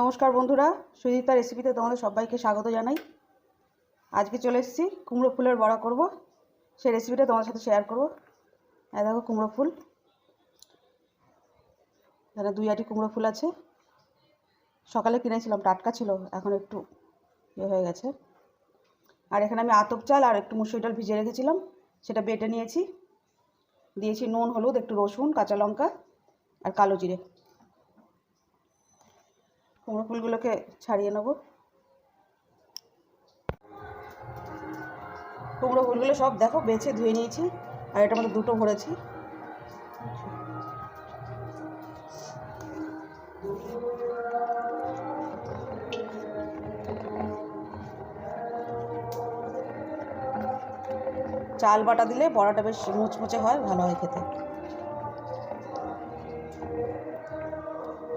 নমস্কার বন্ধুরা সুদীপ্তা রেসিপিতে তোমাদের সবাইকে স্বাগত জানাই। আজকে চলে এসেছি, কুমড়ো ফুলের বড়া করব। সেই রেসিপিটা তোমার সাথে শেয়ার করব। হ্যাঁ দেখো কুমড়ো ফুল। এখানে দুই আটি কুমড়ো ফুল আছে। সকালে কিনেছিলাম, টাটকা ছিল, এখন একটু ইয়ে হয়ে গেছে। আর এখানে আমি আতপ চাল আর একটু মুসুরি ডাল ভিজিয়ে রেখেছিলাম, সেটা বেটে নিয়েছি। দিয়েছি নুন, হলুদ, একটু রসুন, কাঁচা লঙ্কা আর কালো জিরে। কুমড়ো ফুলগুলোকে ছাড়িয়ে নেব। কুমড়ো ফুলগুলো সব দেখো বেছে ধুয়ে নিয়েছি, আর এটার মধ্যে দুটো ভরেছি। চাল বাটা দিলে বড়াটা বেশ মুচমুচে হয়, ভালো হয় খেতে।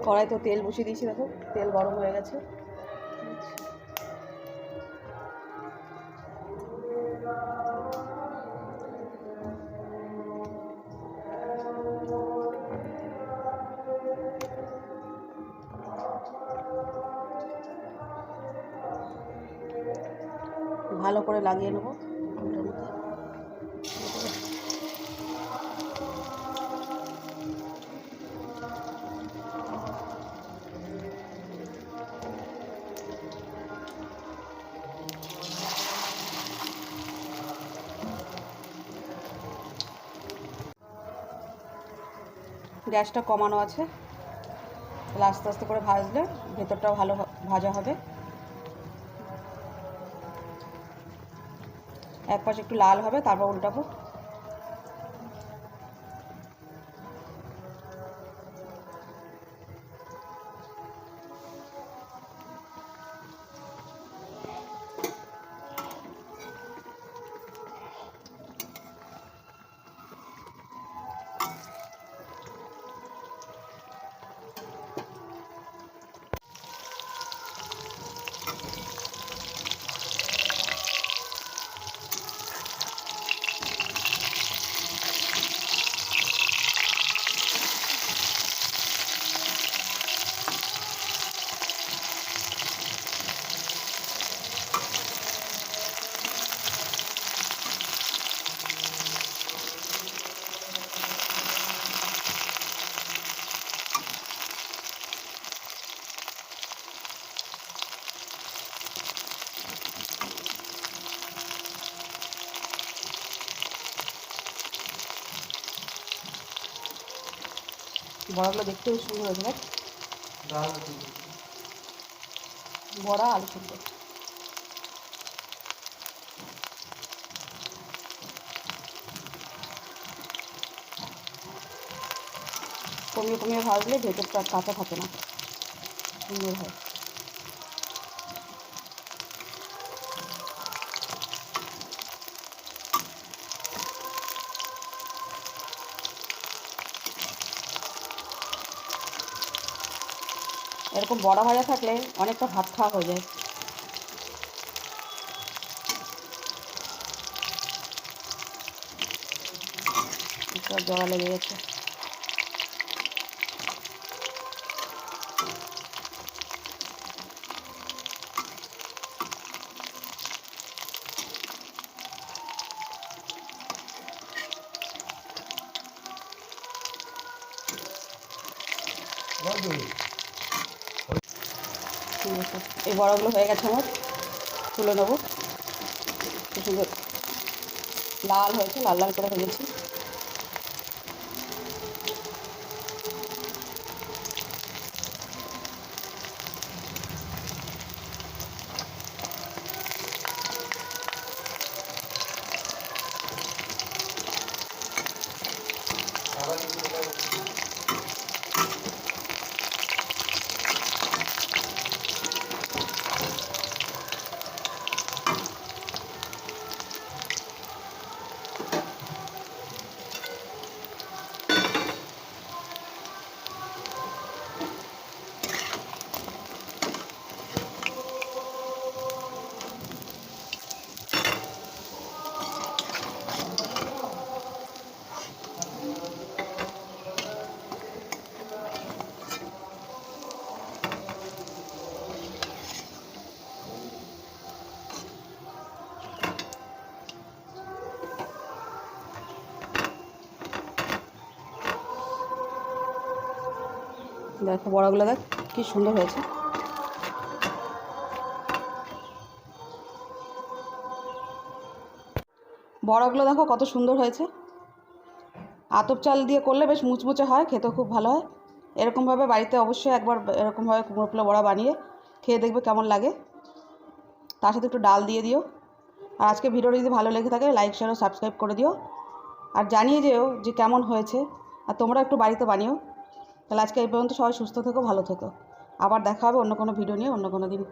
কড়াই তো তেল বসিয়ে দিয়েছি দেখো তেল গরম হয়ে গেছে। ভালো করে লাগিয়ে নেব। গ্যাসটা কমানো আছে। তাহলে আস্তে আস্তে করে ভাজলে ভেতরটাও ভালো ভাজা হবে। এক পাশে একটু লাল হবে, তারপর উল্টাবো। বড়াগুলো দেখতেও সুন্দর হয়েছে দেখ। বড়া আলু সেদ্ধ। কমিয়ে কমিয়ে ভাজলে ভেতরটা আর কাঁচা থাকে না। সুন্দর হয়। এরকম বড়া ভাজা থাকলে অনেকটা ভাত খাওয়া হয়ে যায়। জড়া লেগে গেছে। ঠিক এই বড়গুলো হয়ে গেছে আমার। তুলে নেব। সুন্দর। লাল হয়েছে লাল লাল করে ভেজেছি। দেখো, বড়গুলো দেখ, কি সুন্দর হয়েছে। বড়গুলো দেখো কত সুন্দর হয়েছে। আতপ চাল দিয়ে করলে বেশ মুচমুচে হয়, খেতেও খুব ভালো হয়। এরকমভাবে বাড়িতে অবশ্যই একবার এরকমভাবে কুমড়ো ফুলের বড়া বানিয়ে খেয়ে দেখবে কেমন লাগে। তার সাথে একটু ডাল দিয়ে দিও। আর আজকে ভিডিওটা যদি ভালো লেগে থাকে, লাইক শেয়ার ও সাবস্ক্রাইব করে দিও। আর জানিয়ে যেও যে কেমন হয়েছে। আর তোমরা একটু বাড়িতে বানিও। তাহলে আজকে এই পর্যন্ত সবাই সুস্থ থেকো, ভালো থেকো। আবার দেখা হবে অন্য কোনো ভিডিও নিয়ে, অন্য কোনো দিন।